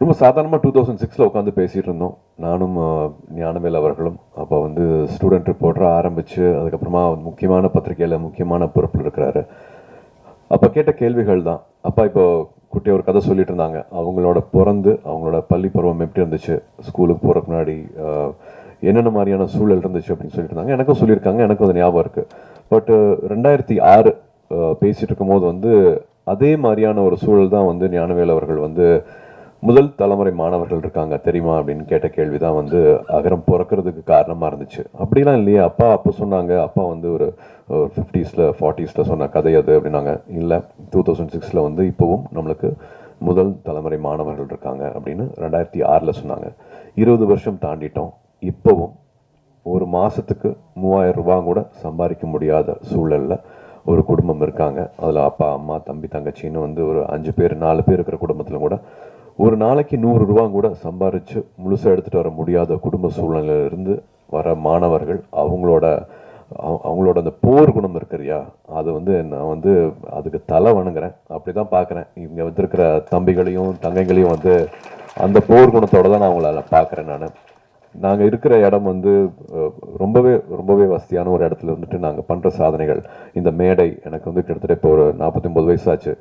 ரொம்ப சாதாரணமாக two thousand சிக்ஸில் உட்காந்து பேசிகிட்டு இருந்தோம் நானும் ஞானவேல் அவர்களும். அப்போ வந்து ஸ்டூடெண்ட் ரிப்போர்ட்டராக ஆரம்பித்து அதுக்கப்புறமா முக்கியமான பத்திரிகையில் முக்கியமான பொறுப்பில் இருக்கிறாரு. அப்போ கேட்ட கேள்விகள் தான். அப்பா இப்போ குட்டி ஒரு கதை சொல்லிட்டு இருந்தாங்க அவங்களோட பிறந்து அவங்களோட பள்ளி பருவம் எப்படி இருந்துச்சு? ஸ்கூலுக்கு போகிறதுக்கு முன்னாடி என்னென்ன மாதிரியான சூழல் இருந்துச்சு அப்படின்னு சொல்லிட்டு இருந்தாங்க எனக்கும் சொல்லியிருக்காங்க. எனக்கும் அது ஞாபகம் இருக்குது பட் ரெண்டாயிரத்தி ஆறு பேசிட்டு இருக்கும்போது வந்து அதே மாதிரியான ஒரு சூழல் தான் வந்து ஞானவேல் அவர்கள் வந்து முதல் தலைமுறை மாணவர்கள் இருக்காங்க தெரியுமா அப்படின்னு கேட்ட கேள்வி தான் வந்து அகரம் பிறக்கிறதுக்கு காரணமாக இருந்துச்சு. அப்படிலாம் இல்லையே அப்பா அப்போ சொன்னாங்க அப்பா வந்து ஒரு ஃபிஃப்டிஸில் ஃபார்ட்டிஸில் சொன்ன கதை அது அப்படின்னாங்க. இல்லை டூ தௌசண்ட் சிக்ஸில் வந்து இப்போவும் நம்மளுக்கு முதல் தலைமுறை மாணவர்கள் இருக்காங்க அப்படின்னு ரெண்டாயிரத்தி ஆறில் சொன்னாங்க. இருபது வருஷம் தாண்டிட்டோம் இப்போவும் ஒரு மாதத்துக்கு மூவாயிரம் ரூபாய் கூட சம்பாதிக்க முடியாத சூழலில் ஒரு குடும்பம் இருக்காங்க. அதில் அப்பா அம்மா தம்பி தங்கச்சின்னு வந்து ஒரு அஞ்சு பேர் நாலு பேர் இருக்கிற குடும்பத்தில் கூட ஒரு நாளைக்கு நூறு ரூபா கூட சம்பாரித்து முழுசாக எடுத்துகிட்டு வர முடியாத குடும்ப சூழ்நிலையிலிருந்து வர மாணவர்கள் அவங்களோட அவ- அவங்களோட அந்த போர் குணம் இருக்கிறியா அது வந்து நான் வந்து அதுக்கு தலை வணங்குறேன். அப்படி தான் பார்க்குறேன். இங்கே வந்திருக்கிற தம்பிகளையும் தங்கைகளையும் வந்து அந்த போர் குணத்தோடு தான் நான் அவங்கள பார்க்குறேன் நான். நாங்கள் இருக்கிற இடம் வந்து ரொம்பவே ரொம்பவே வசதியான ஒரு இடத்துல இருந்துட்டு நாங்கள் பண்ணுற சாதனைகள் இந்த மேடை எனக்கு வந்து கிட்டத்தட்ட இப்போ ஒரு நாற்பத்தி ஒம்பது வயசாச்சு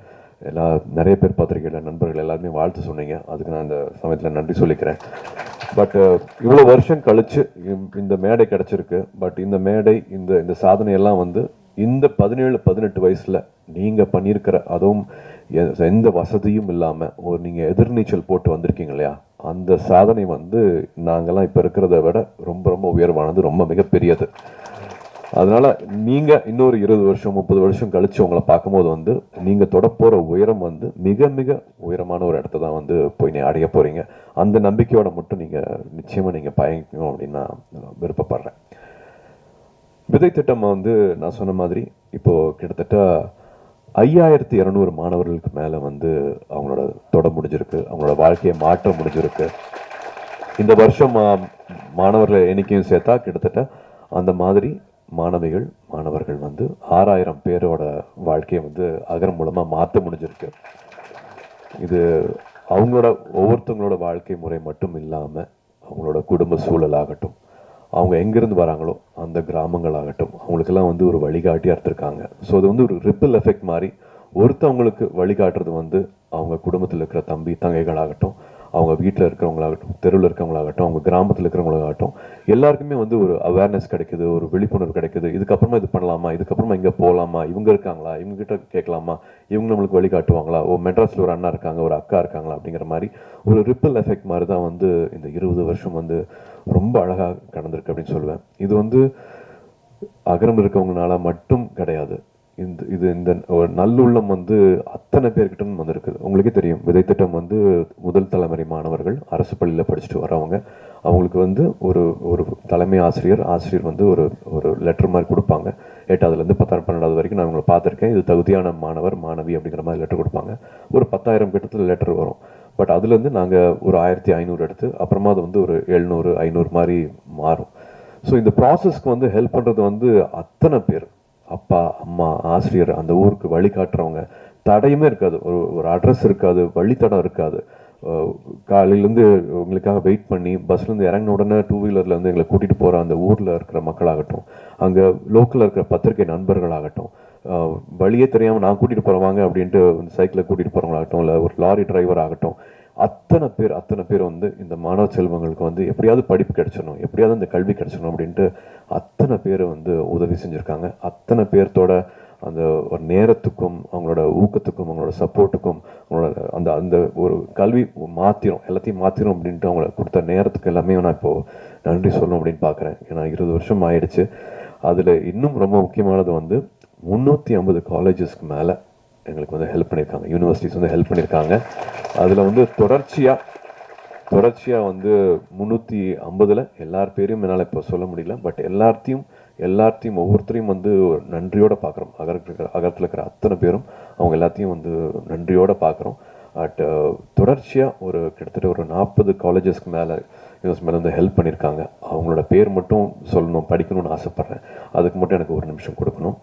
எல்லா நிறைய பேர் பத்திரிகையில் நண்பர்கள் எல்லாருமே வாழ்த்து சொன்னீங்க. அதுக்கு நான் இந்த சமயத்தில் நன்றி சொல்லிக்கிறேன். பட் uh, இவ்வளோ வருஷம் கழிச்சு இந்த- மேடை கிடச்சிருக்கு. பட் இந்த மேடை இந்த இந்த சாதனையெல்லாம் வந்து இந்த பதினேழு பதினெட்டு வயசில் நீங்கள் பண்ணியிருக்கிற அதுவும் எந்த வசதியும் இல்லாமல் ஒரு நீங்கள் எதிர்நீச்சல் போட்டு வந்திருக்கீங்க இல்லையா? அந்த சாதனை வந்து நாங்கள்லாம் இப்போ இருக்கிறத விட ரொம்ப ரொம்ப உயர்வானது ரொம்ப மிகப்பெரியது. அதனால நீங்க இன்னொரு இருபது வருஷம் முப்பது வருஷம் கழிச்சு உங்களை பார்க்கும்போது வந்து நீங்க தொடப்போற உயரம் வந்து மிக மிக உயரமான ஒரு இடத்த தான் வந்து போய் நீ அடைய போறீங்க. அந்த நம்பிக்கையோட மட்டும் நீங்க நிச்சயமா நீங்க பயணிக்கணும் அப்படின்னு நான் விருப்பப்படுறேன். விதை திட்டம் வந்து நான் சொன்ன மாதிரி இப்போ கிட்டத்தட்ட ஐயாயிரத்தி இரநூறு மாணவர்களுக்கு மேலே வந்து அவங்களோட தொட முடிஞ்சிருக்கு அவங்களோட வாழ்க்கையை மாற்ற முடிஞ்சிருக்கு. இந்த வருஷம் ஆ, மாணவர்களை எண்ணிக்கையும் சேர்த்தா கிட்டத்தட்ட அந்த மாதிரி மாணவிகள் மாணவர்கள் வந்து ஆறாயிரம் பேரோட வாழ்க்கையை வந்து அகரம் மூலமாக மாற்ற முடிஞ்சிருக்கு. இது அவங்களோட ஒவ்வொருத்தவங்களோட வாழ்க்கை முறை மட்டும் இல்லாமல் அவங்களோட குடும்ப சூழலாகட்டும் அவங்க எங்கேருந்து வராங்களோ அந்த கிராமங்களாகட்டும் அவங்களுக்கெல்லாம் வந்து ஒரு வழிகாட்டியாக இருந்திருக்காங்க. ஸோ அது வந்து ஒரு ரிப்பிள் எஃபெக்ட் மாதிரி ஒருத்தவங்களுக்கு வழிகாட்டுறது வந்து அவங்க குடும்பத்தில் இருக்கிற தம்பி தங்கைகளாகட்டும் அவங்க வீட்டில் இருக்கிறவங்களாகட்டும் தெருவில் இருக்கிறவங்களாகட்டும் அவங்க கிராமத்தில் இருக்கிறவங்களாகட்டும் எல்லாருக்குமே வந்து ஒரு அவேர்னஸ் கிடைக்குது ஒரு விழிப்புணர்வு கிடைக்குது. இதுக்கப்புறமா இது பண்ணலாமா? இதுக்கப்புறமா இங்கே போகலாமா இவங்க இருக்காங்களா? இவங்ககிட்ட கேட்கலாமா? இவங்க நம்மளுக்கு வழிகாட்டுவாங்களா ஓ மெட்ராஸில் ஒரு அண்ணா இருக்காங்க ஒரு அக்கா இருக்காங்களா? அப்படிங்கிற மாதிரி ஒரு ரிப்பிள் எஃபெக்ட் மாதிரி தான் வந்து இந்த இருபது வருஷம் வந்து ரொம்ப அழகாக கடந்திருக்கு அப்படின்னு சொல்லுவேன் இது வந்து அகரம் இருக்கவங்களால மட்டும் கிடையாது. இந்த இது இந்த ஒரு நல்லுள்ளம் வந்து அத்தனை பேர்கிட்ட வந்திருக்குது. உங்களுக்கே தெரியும் விதை திட்டம் வந்து முதல் தலைமுறை மாணவர்கள் அரசு பள்ளியில் படிச்சுட்டு வரவங்க. அவங்களுக்கு வந்து ஒரு ஒரு தலைமை ஆசிரியர் ஆசிரியர் வந்து ஒரு ஒரு லெட்டர் மாதிரி கொடுப்பாங்க. எட்டாவதுலேருந்து பத்தாயிரம் பன்னெண்டாவது வரைக்கும் நான் உங்களை பார்த்துருக்கேன். இது தகுதியான மாணவர் மாணவி அப்படிங்கிற மாதிரி லெட்டர் கொடுப்பாங்க. ஒரு பத்தாயிரம் கிட்டத்தில் லெட்டர் வரும். பட் அதுலேருந்து நாங்கள் ஒரு ஆயிரத்தி ஐநூறு எடுத்து அப்புறமா அது வந்து ஒரு எழுநூறு ஐநூறு மாதிரி மாறும். ஸோ இந்த ப்ராசஸ்க்கு வந்து ஹெல்ப் பண்ணுறது வந்து அத்தனை பேர். அப்பா அம்மா ஆசிரியர் அந்த ஊருக்கு வழிகாட்டுறவங்க தடையுமே இருக்காது. ஒரு ஒரு அட்ரஸ் இருக்காது வழித்தடம் இருக்காது. காலையிலேருந்து உங்களுக்காக வெயிட் பண்ணி பஸ்லேருந்து இறங்கின உடனே டூ வீலரில் வந்து எங்களை கூட்டிகிட்டு போகிற அந்த ஊரில் இருக்கிற மக்களாகட்டும் அங்கே லோக்கலில் இருக்கிற பத்திரிகை நண்பர்களாகட்டும் வழியே தெரியாமல் நான் கூட்டிகிட்டு போகிறவாங்க அப்படின்ட்டு வந்து சைக்கிளில் கூட்டிகிட்டு போகிறவங்களாகட்டும் இல்லை ஒரு லாரி டிரைவர் ஆகட்டும் அத்தனை பேர் அத்தனை பேர் வந்து இந்த மாணவ செல்வங்களுக்கு வந்து எப்படியாவது படிப்பு கிடச்சிடணும் எப்படியாவது இந்த கல்வி கிடச்சிடணும் அப்படின்ட்டு அத்தனை பேர் வந்து உதவி செஞ்சுருக்காங்க. அத்தனை பேர்த்தோட அந்த ஒரு நேரத்துக்கும் அவங்களோட ஊக்கத்துக்கும் அவங்களோட சப்போர்ட்டுக்கும் அவங்களோட அந்த அந்த ஒரு கல்வி மாத்திரும் எல்லாத்தையும் மாத்திரும் அப்படின்ட்டு அவங்கள கொடுத்த நேரத்துக்கு எல்லாமே நான் இப்போது நன்றி சொல்லணும் அப்படின்னு பார்க்குறேன் ஏன்னா இருபது வருஷம் ஆயிடுச்சு. அதில் இன்னும் ரொம்ப முக்கியமானது வந்து முந்நூற்றி ஐம்பது காலேஜஸ்க்கு மேலே எங்களுக்கு வந்து ஹெல்ப் பண்ணியிருக்காங்க யூனிவர்சிட்டிஸ் வந்து ஹெல்ப் பண்ணியிருக்காங்க அதில் வந்து தொடர்ச்சியாக தொடர்ச்சியாக வந்து முந்நூற்றி ஐம்பதில் எல்லார் பேரையும் என்னால் இப்போ சொல்ல முடியல. பட் எல்லாத்தையும் எல்லாத்தையும் ஒவ்வொருத்தரையும் வந்து நன்றியோடு பார்க்குறோம் அகரத்தில் இருக்கிற அகரத்தில் இருக்கிற அத்தனை பேரும் அவங்க எல்லாத்தையும் வந்து நன்றியோடு பார்க்குறோம் பட் uh, தொடர்ச்சியாக ஒரு கிட்டத்தட்ட ஒரு நாற்பது காலேஜஸ்க்கு மேலே யூஸ் மேலே வந்து ஹெல்ப் பண்ணியிருக்காங்க அவங்களோட பேர் மட்டும் சொல்லணும் படிக்கணும்னு ஆசைப்பட்றேன். அதுக்கு மட்டும் எனக்கு ஒரு நிமிஷம் கொடுக்கணும்.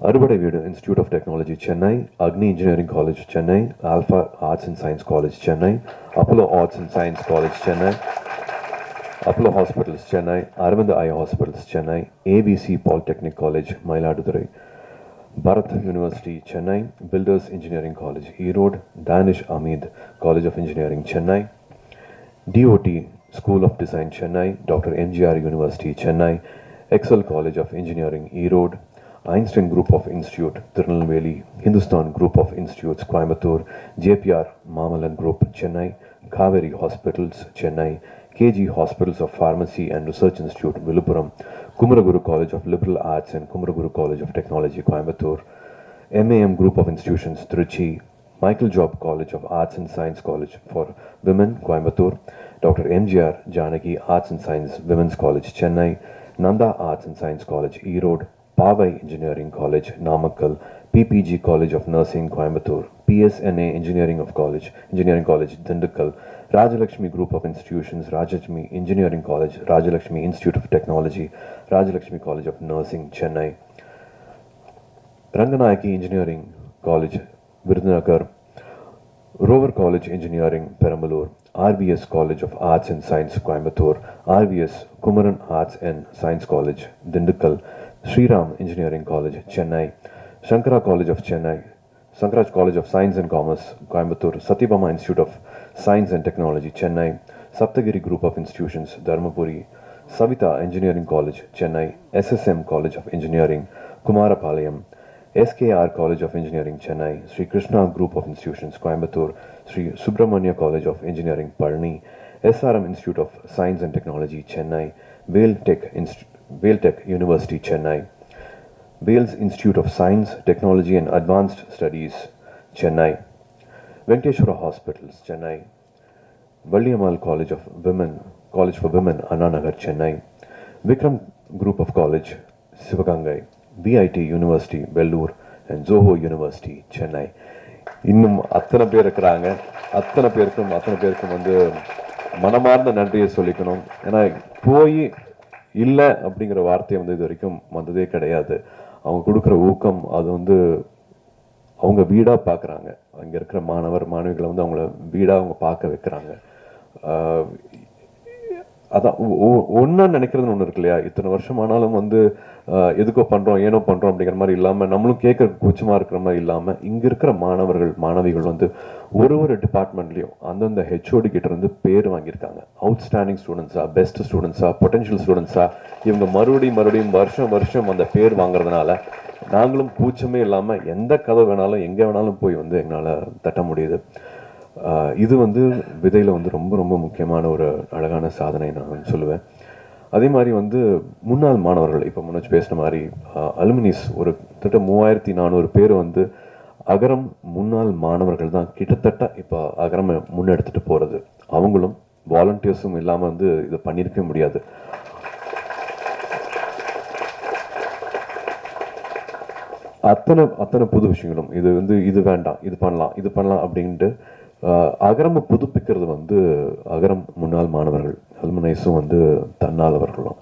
அறுபடை வீடு institute of technology Chennai Agni engineering college Chennai alpha arts and science college Chennai Apollo arts and science college Chennai Apollo hospitals Chennai Aravind eye hospitals Chennai ABC polytechnic college Mayiladuthurai Bharath university Chennai builders engineering college Erode Danish Ahmed college of engineering Chennai DOT school of design Chennai doctor MGR university Chennai Excel college of engineering Erode Einstein Group of Institute, Tirunelveli, Hindustan Group of Institutes, Coimbatore, JPR Mamalan Group, Chennai, Kaveri Hospitals, Chennai, KG Hospitals of Pharmacy and Research Institute, Vilupuram, Kumaraguru College of Liberal Arts and Kumaraguru College of Technology, Coimbatore, MAM Group of Institutions, Trichy, Michael Job College of Arts and Science College for Women, Coimbatore, Dr. MGR Janaki Arts and Science Women's College, Chennai, Nanda Arts and Science College, Erode, Pavai Engineering College, Namakkal, PPG College of Nursing, Coimbatore, PSNA Engineering of College, Engineering College, Dindakkal, Rajalakshmi Group of Institutions, Rajalakshmi Engineering College, Rajalakshmi Institute of Technology, Rajalakshmi College of Nursing, Chennai, Ranganayaki Engineering College, Virudhunagar, Rover College Engineering, Perambalur, RBS College of Arts and Science, Coimbatore, RBS Kumaran Arts and Science College, Dindakkal, Sriram Engineering College, Chennai, Shankara College of Chennai, Sankaraj College of Science and Commerce, Coimbatore, Satyabama Institute of Science and Technology, Chennai, Saptagiri Group of Institutions, Dharmapuri, Savita Engineering College, Chennai, SSM College of Engineering, Kumarapalayam, SKR College of Engineering, Chennai, Sri Krishna Group of Institutions, Coimbatore, Sri Subramanya College of Engineering, Palani, SRM Institute of Science and Technology, Chennai, Vale Tech, Inst- Vale Tech University, Chennai, Wales Institute of Science, Technology and Advanced Studies, Chennai, Venkateshwara Hospitals, Chennai, Valliamal College of Women, College for Women, Ananagar, Chennai, Vikram Group of College, Sivagangai, VIT University, Vellore, and Zoho University, Chennai. இன்னும் அத்தனை பேர் இருக்கிறாங்க அத்தனை பேருக்கும் அத்தனை பேருக்கும் வந்து மனமார்ந்த நன்றியை சொல்லிக்கணும் ஏன்னா போய் இல்லை அப்படிங்கிற வார்த்தை வந்து இது வரைக்கும் வந்ததே கிடையாது. அவங்க கொடுக்குற ஊக்கம் அது வந்து அவங்க வீடா பார்க்குறாங்க. அங்கே இருக்கிற மாணவர் மாணவிகளை வந்து அவங்கள வீடா அவங்க பார்க்க வைக்கிறாங்க. ஆஹ் அதான் ஒன்றா நினைக்கிறதுன்னு ஒன்று இருக்கு இல்லையா? இத்தனை வருஷம் ஆனாலும் வந்து எதுக்கோ பண்ணுறோம் ஏனோ பண்ணுறோம் அப்படிங்கிற மாதிரி இல்லாமல் நம்மளும் கேட்க கூச்சமாக இருக்கிற மாதிரி இல்லாமல் இங்கே இருக்கிற மாணவர்கள் மாணவிகள் வந்து ஒரு ஒரு டிபார்ட்மெண்ட்லேயும் அந்தந்த ஹெச்ஓடி கிட்ட இருந்து பேர் வாங்கியிருக்காங்க. அவுட்ஸ்டாண்டிங் ஸ்டூடெண்ட்ஸா பெஸ்ட் ஸ்டூடெண்ட்ஸா பொட்டன்ஷியல் ஸ்டூடெண்ட்ஸா இவங்க மறுபடியும் மறுபடியும் வருஷம் வருஷம் அந்த பேர் வாங்குறதுனால நாங்களும் கூச்சமே இல்லாமல் எந்த கதை வேணாலும் எங்கே வேணாலும் போய் வந்து எங்களால் தட்ட முடியுது. இது வந்து விதையில் வந்து ரொம்ப ரொம்ப முக்கியமான ஒரு அழகான சாதனை நான் சொல்லுவேன். அதே மாதிரி வந்து முன்னாள் மாணவர்கள் இப்போ முன்னச்சு பேசின மாதிரி அலுமினிஸ் ஒரு கிட்ட மூவாயிரத்தி நானூறு பேர் வந்து அகரம் முன்னாள் மாணவர்கள் தான். கிட்டத்தட்ட இப்போ அகரம் முன்னெடுத்துட்டு போகிறது அவங்களும் வாலண்டியர்ஸும் இல்லாமல் வந்து இதை பண்ணியிருக்கவே முடியாது. அத்தனை அத்தனை புது விஷயங்களும். இது வந்து இது வேண்டாம் இது பண்ணலாம் இது பண்ணலாம் அப்படின்ட்டு அகரம் புதுப்பிக்கிறது வந்து அகரம் முன்னாள் மாணவர்கள். அல்மனைஸும் வந்து தன்னாளவர்களும்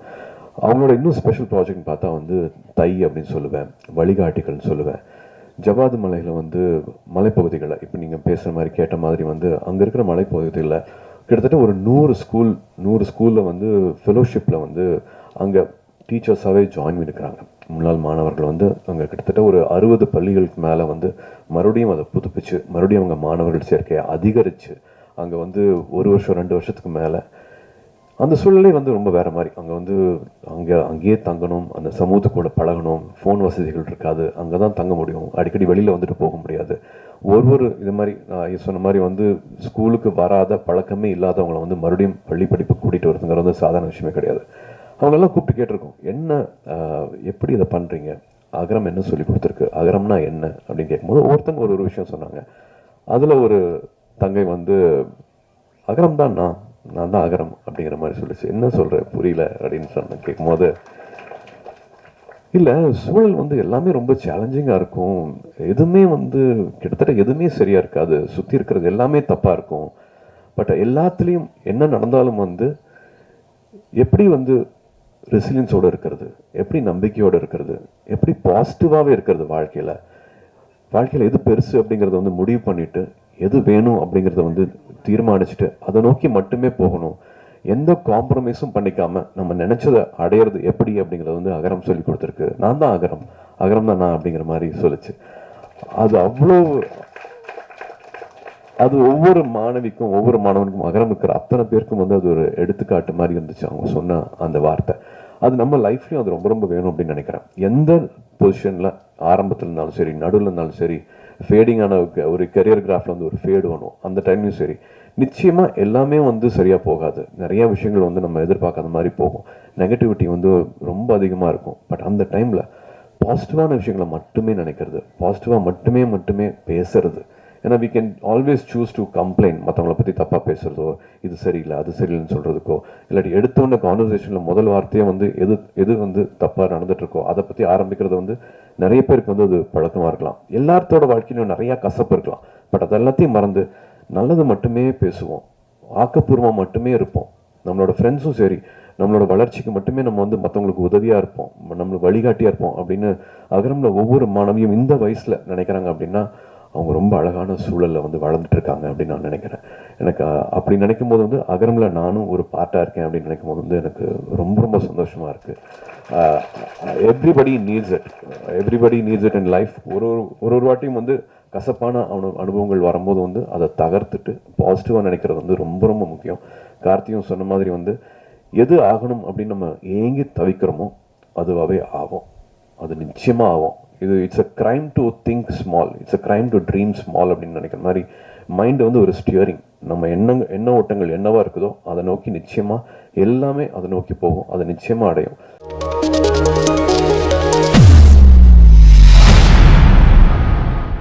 அவங்களோட இன்னும் ஸ்பெஷல் ப்ராஜெக்ட் பார்த்தா வந்து தை அப்படின்னு சொல்லுவேன் வழிகாட்டிகள்னு சொல்லுவேன். ஜவாது மலையில் வந்து மலைப்பகுதிகளில் இப்போ நீங்கள் பேசுகிற மாதிரி கேட்ட மாதிரி வந்து அங்கே இருக்கிற மலைப்பகுதிகளில் கிட்டத்தட்ட ஒரு நூறு ஸ்கூல் நூறு ஸ்கூலில் வந்து ஃபெலோஷிப்பில் வந்து அங்கே டீச்சர்ஸாகவே ஜாயின் பண்ணிக்கிறாங்க முன்னாள் மாணவர்கள் வந்து அங்கே கிட்டத்தட்ட ஒரு அறுபது பள்ளிகளுக்கு மேலே வந்து மறுபடியும் அதை புதுப்பிச்சு மறுபடியும் அவங்க மாணவர்கள் சேர்க்கையை அதிகரித்து அங்கே வந்து ஒரு வருஷம் ரெண்டு வருஷத்துக்கு மேலே அந்த சூழ்நிலை வந்து ரொம்ப வேறு மாதிரி. அங்கே வந்து அங்கே அங்கேயே தங்கணும் அந்த சமூகத்து கூட பழகணும் ஃபோன் வசதிகள் இருக்காது அங்கே தான் தங்க முடியும். அடிக்கடி வெளியில் வந்துட்டு போக முடியாது. ஒரு ஒரு இது மாதிரி நான் சொன்ன மாதிரி வந்து ஸ்கூலுக்கு வராத பழக்கமே இல்லாதவங்களை வந்து மறுபடியும் பள்ளி படிப்பு கூட்டிகிட்டு வரதுங்கிறது வந்து சாதாரண விஷயமே கிடையாது. அவங்களெல்லாம் கூப்பிட்டு கேட்டிருக்கோம் என்ன எப்படி இதை பண்ணுறீங்க அகரம் என்ன சொல்லி கொடுத்துருக்கு? அகரம்னா என்ன? அப்படின்னு கேட்கும்போது ஒருத்தங்க ஒரு ஒரு விஷயம் சொன்னாங்க. அதில் ஒரு தங்கை வந்து அகரம் தான் நான் நான் தான் அகரம் அப்படிங்கிற மாதிரி சொல்லிச்சு. என்ன சொல்கிற புரியல அப்படின்னு சொன்ன கேட்கும்போது இல்ல சூழல் வந்து எல்லாமே ரொம்ப சேலஞ்சிங்கா இருக்கும். எதுவுமே வந்து கிட்டத்தட்ட எதுவுமே சரியா இருக்காது. சுத்தி இருக்கிறது எல்லாமே தப்பா இருக்கும். பட் எல்லாத்துலயும் என்ன நடந்தாலும் வந்து எப்படி வந்து ரெசிலியன்ஸோடு இருக்கிறது? எப்படி நம்பிக்கையோடு இருக்கிறது? எப்படி பாசிட்டிவாகவே இருக்கிறது வாழ்க்கையில்? வாழ்க்கையில் எது பெருசு அப்படிங்கிறத வந்து முடிவு பண்ணிட்டு எது வேணும் அப்படிங்கிறத வந்து தீர்மானிச்சுட்டு அதை நோக்கி மட்டுமே போகணும். எந்த காம்ப்ரமைஸும் பண்ணிக்காம நம்ம நினைச்சதை அடையிறது எப்படி அப்படிங்கிறத வந்து அகரம் சொல்லி கொடுத்துருக்கு. நான் தான் அகரம். அகரம் தான் நான் அப்படிங்கிற மாதிரி சொல்லுச்சு. அது அவ்வளோ அது ஒவ்வொரு மாணவிக்கும் ஒவ்வொரு மாணவனுக்கும் அகரம் இருக்கிற அத்தனை பேருக்கும் வந்து அது ஒரு எடுத்துக்காட்டு மாதிரி இருந்துச்சு. அவங்க சொன்ன அந்த வார்த்தை. அது நம்ம லைஃப்லையும் அது ரொம்ப ரொம்ப வேணும் அப்படின்னு நினைக்கிறேன். எந்த பொசிஷனில் ஆரம்பத்தில் இருந்தாலும் சரி நடுவில் இருந்தாலும் சரி ஃபேடிங்கான ஒரு கரியர் கிராஃபில் வந்து ஒரு ஃபேடு வேணும். அந்த டைம்லையும் சரி. நிச்சயமாக எல்லாமே வந்து சரியாக போகாது. நிறைய விஷயங்கள் வந்து நம்ம எதிர்பார்க்காத மாதிரி போகும். நெகட்டிவிட்டி வந்து ரொம்ப அதிகமாக இருக்கும். பட் அந்த டைமில் பாசிட்டிவான விஷயங்களை மட்டுமே நினைக்கிறது. பாசிட்டிவாக மட்டுமே மட்டுமே பேசுறது. ஏன்னா we can always choose to complaint மற்றவங்கள பற்றி தப்பாக பேசுறதோ இது சரியில்லை அது சரியில்லைன்னு சொல்கிறதுக்கோ இல்லாட்டி எடுத்தோன்னே கான்வர்சேஷனில் முதல் வார்த்தையே வந்து எது எது வந்து தப்பாக நடந்துகிட்ருக்கோ இருக்கோ அதை பற்றி ஆரம்பிக்கிறது வந்து நிறைய பேருக்கு வந்து அது பழக்கமாக இருக்கலாம். எல்லாத்தோட வாழ்க்கையிலும் நிறையா கசப்பு இருக்கலாம். பட் அது எல்லாத்தையும் மறந்து நல்லது மட்டுமே பேசுவோம். ஆக்கப்பூர்வமாக மட்டுமே இருப்போம். நம்மளோட ஃப்ரெண்ட்ஸும் சரி நம்மளோட வளர்ச்சிக்கு மட்டுமே நம்ம வந்து மற்றவங்களுக்கு உதவியாக இருப்போம். நம்மளுக்கு வழிகாட்டியாக இருப்போம் அப்படின்னு அகரமில் ஒவ்வொரு மாணவியும் இந்த வயசில் நினைக்கிறாங்க அப்படின்னா அவங்க ரொம்ப அழகான சூழல்ல வந்து வளர்ந்துட்டுருக்காங்க அப்படின்னு நான் நினைக்கிறேன். எனக்கு அப்படி நினைக்கும் போது வந்து அகரமில் நானும் ஒரு பார்ட்டாக இருக்கேன் அப்படின்னு நினைக்கும் போது வந்து எனக்கு ரொம்ப ரொம்ப சந்தோஷமாக இருக்குது everybody needs it everybody needs it in life ஒரு ஒரு ஒரு ஒரு வாட்டியும் வந்து கசப்பான அனு அனுபவங்கள் வரும்போது வந்து அதை தகர்த்துட்டு பாசிட்டிவாக நினைக்கிறது வந்து ரொம்ப ரொம்ப முக்கியம். கார்த்தியும் சொன்ன மாதிரி வந்து எது ஆகணும் அப்படின்னு நம்ம ஏங்கி தவிக்கிறோமோ அதுவாகவே ஆகும். அது நிச்சயமாக ஆகும். இது it's a crime to think small it's a crime to dream small அப்படின்னு நினைக்கிற மாதிரி மைண்ட் வந்து ஒரு ஸ்டியரிங் நம்ம எண்ணங்க எண்ண ஓட்டங்கள் என்னவாக இருக்குதோ அதை நோக்கி நிச்சயமா எல்லாமே அதை நோக்கி போகும். அதை நிச்சயமாக அடையும்.